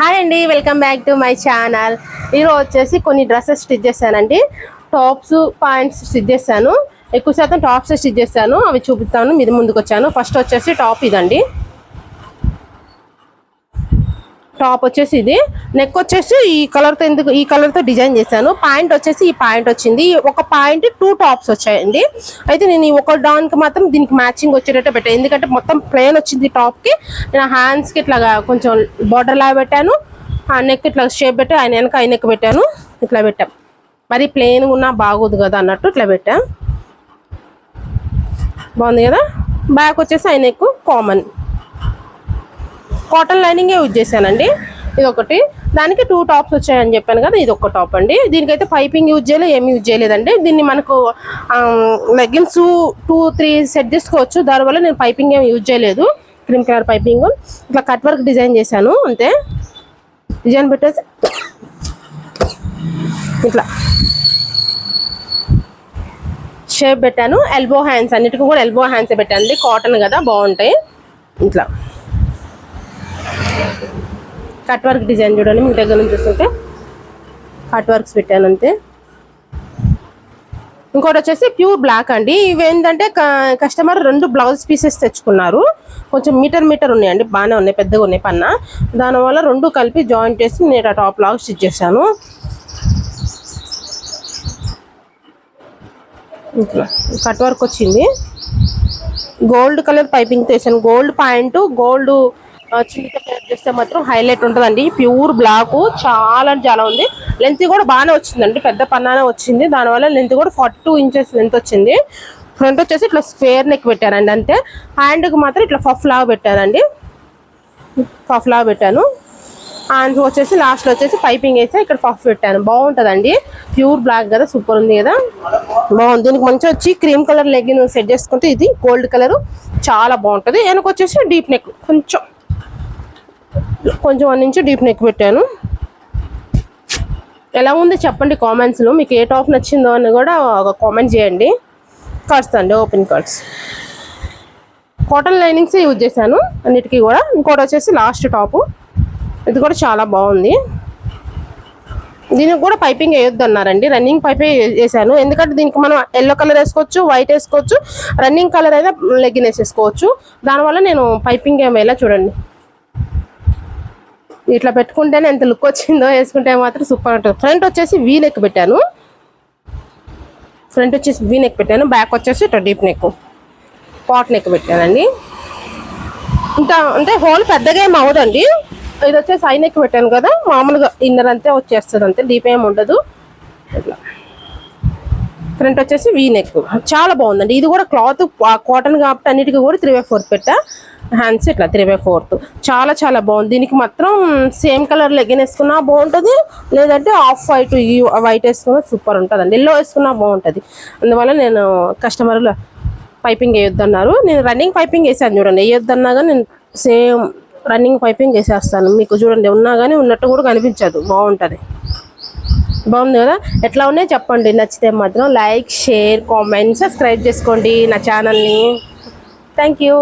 Hi అండి welcome back to my channel. ఈరోజు వచ్చేసి కొన్ని డ్రెస్సెస్ స్టిచ్ చేశానండి. టాప్స్ పాయింట్స్ స్టిచ్ చేశాను. ఎక్కువ శాతం టాప్స్ స్టిచ్ చేశాను. అవి చూపిస్తాను మీది ముందుకు వచ్చాను ఫస్ట్ వచ్చేసి టాప్ ఇదండి. టాప్ వచ్చేసి ఇది. నెక్ వచ్చేసి ఈ కలర్తో ఎందుకు ఈ కలర్తో డిజైన్ చేశాను. పాయింట్ వచ్చేసి ఈ పాయింట్ వచ్చింది. ఒక పాయింట్ టూ టాప్స్ వచ్చాయండి. అయితే నేను ఈ ఒక డాన్కి మాత్రం దీనికి మ్యాచింగ్ వచ్చేటట్టు పెట్టాను. ఎందుకంటే మొత్తం ప్లేన్ వచ్చింది టాప్కి నేను హ్యాండ్స్కి ఇట్లా కొంచెం బార్డర్ లాగా పెట్టాను. ఆ నెక్ ఇట్లా షేప్ పెట్టి ఆయన వెనక ఆయన నెక్ పెట్టాను. ఇట్లా పెట్టాం. మరి ప్లెయిన్ ఉన్నా బాగోదు కదా అన్నట్టు ఇట్లా పెట్టాం. బాగుంది కదా? బ్యాక్ వచ్చేసి ఆయన నెక్ కామన్ కాటన్ లైనింగే యూజ్ చేశానండి. ఇది ఒకటి దానికి టూ టాప్స్ వచ్చాయని చెప్పాను కదా ఇది ఒక టాప్ అండి. దీనికైతే పైపింగ్ యూజ్ చేయలేదు ఏమి యూజ్ చేయలేదండి. దీన్ని మనకు లెగ్గిన్స్ టూ త్రీ సెట్ చేసుకోవచ్చు. దానివల్ల నేను పైపింగ్ ఏమి యూజ్ చేయలేదు. Cream colour piping. ఇట్లా కట్ వర్క్ డిజైన్ చేశాను అంతే. డిజైన్ పెట్టేసి ఇట్లా. షేప్ పెట్టాను. ఎల్బో హ్యాండ్స్ అన్నిటికీ కూడా ఎల్బో హ్యాండ్స్ పెట్టాను కాటన్ కదా బాగుంటాయి. ఇట్లా. కట్ వర్క్ డిజైన్ చూడండి మీ దగ్గర నుంచి చూస్తుంటే. కట్ వర్క్స్ పెట్టాను అంతే. ఇంకోటి వచ్చేసి ప్యూర్ బ్లాక్ అండి. ఇవి ఏంటంటే కస్టమర్ రెండు బ్లౌజ్ పీసెస్ తెచ్చుకున్నారు. కొంచెం మీటర్ మీటర్ ఉన్నాయండి బాగానే ఉన్నాయి పెద్దగా ఉన్నాయి పన్న. దానివల్ల రెండు కలిపి జాయింట్ చేసి నేను ఆ టాప్ లాగా స్టిచ్ చేశాను. కట్ వర్క్ వచ్చింది. గోల్డ్ కలర్ పైపింగ్ వేసాను గోల్డ్ పాయింట్ గోల్డ్ చిన్న కలర్ చేస్తే మాత్రం హైలైట్ ఉంటుందండి. ప్యూర్ బ్లాక్ చాలా అంటే చాలా ఉంది. లెంత్ కూడా బాగానే వచ్చిందండి. పెద్ద పన్నానే వచ్చింది. దానివల్ల లెంత్ కూడా ఫార్టీ టూ ఇంచెస్ లెంత్ వచ్చింది. ఫ్రంట్ వచ్చేసి ఇట్లా స్క్వేర్ నెక్ పెట్టానండి అంతే. హ్యాండ్కి మాత్రం ఇట్లా ఫఫ్ లాగా పెట్టానండి ఫఫ్ లాగా పెట్టాను. అండ్ వచ్చేసి లాస్ట్లో వచ్చేసి పైపింగ్ వేసి ఇక్కడ పఫ్ పెట్టాను. బాగుంటుందండి. ప్యూర్ బ్లాక్ కదా సూపర్ ఉంది కదా. బాగుంది. దీనికి మంచిగా వచ్చి క్రీమ్ కలర్ లెగ్గిన్ సెట్ చేసుకుంటే ఇది గోల్డ్ కలర్ చాలా బాగుంటుంది. వెనక వచ్చేసి డీప్ నెక్ కొంచెం కొంచెం వన్ ఇంచు డీప్ నెక్ పెట్టాను. ఎలా ఉంది చెప్పండి కామెంట్స్లో మీకు ఏ టాప్ నచ్చిందో అని కూడా ఒక కామెంట్ చేయండి. కట్స్ అండి open cuts cotton linings use చేశాను. అన్నిటికీ కూడా. ఇంకోటి వచ్చేసి లాస్ట్ టాపు ఇది కూడా చాలా బాగుంది. దీనికి కూడా పైపింగ్ వేయొద్దు అన్నారండి రన్నింగ్ పైపే వేసాను. ఎందుకంటే దీనికి మనం ఎల్లో కలర్ వేసుకోవచ్చు వైట్ వేసుకోవచ్చు రన్నింగ్ కలర్ అయితే లెగ్గిన్ వేసేసుకోవచ్చు దానివల్ల నేను పైపింగ్ ఏమి చూడండి. ఇట్లా పెట్టుకుంటేనే ఎంత లుక్ వచ్చిందో వేసుకుంటే మాత్రం సూపర్ ఉంటుంది. ఫ్రంట్ వచ్చేసి వీ నెక్ పెట్టాను. ఫ్రంట్ వచ్చేసి వీ నెక్ పెట్టాను. బ్యాక్ వచ్చేసి ఇట్లా డీప్ నెక్ పాట్ నెక్ పెట్టానండి. ఇంకా అంటే హోల్ పెద్దగా ఏం అవదండి ఇది వచ్చేసి ఐ నెక్ పెట్టాను కదా. మామూలుగా ఇన్నర్ అంతే వచ్చేస్తుంది అంతే డీప్ ఏమి ఉండదు. ఇట్లా. ఫ్రంట్ వచ్చేసి వీ నెక్ చాలా బాగుందండి. ఇది కూడా క్లాత్ కాటన్ కాబట్టి అన్నిటికీ కూడా త్రీ బై ఫోర్త్ పెట్టా. హ్యాండ్స్ ఇట్లా త్రీ బై ఫోర్త్ చాలా చాలా బాగుంది. దీనికి మాత్రం సేమ్ కలర్ లెగ్గిన్ వేసుకున్నా బాగుంటుంది. లేదంటే ఆఫ్ వైట్ ఈ వైట్ వేసుకున్నా సూపర్ ఉంటుందండి. ఎల్లో వేసుకున్నా బాగుంటుంది. అందువల్ల నేను కస్టమర్లు పైపింగ్ వేయొద్దన్నారు. నేను రన్నింగ్ పైపింగ్ వేసాను చూడండి. వేయొద్దన్నా కానీ నేను సేమ్ రన్నింగ్ పైపింగ్ వేసేస్తాను. మీకు చూడండి ఉన్నా కానీ ఉన్నట్టు కూడా కనిపించదు. బాగుంటుంది. బాగుంది కదా? ఎట్లా ఉన్నాయి చెప్పండి. నచ్చితే మాత్రం లైక్ షేర్ కామెంట్ సబ్స్క్రైబ్ చేసుకోండి నా ఛానల్ని. Thank you.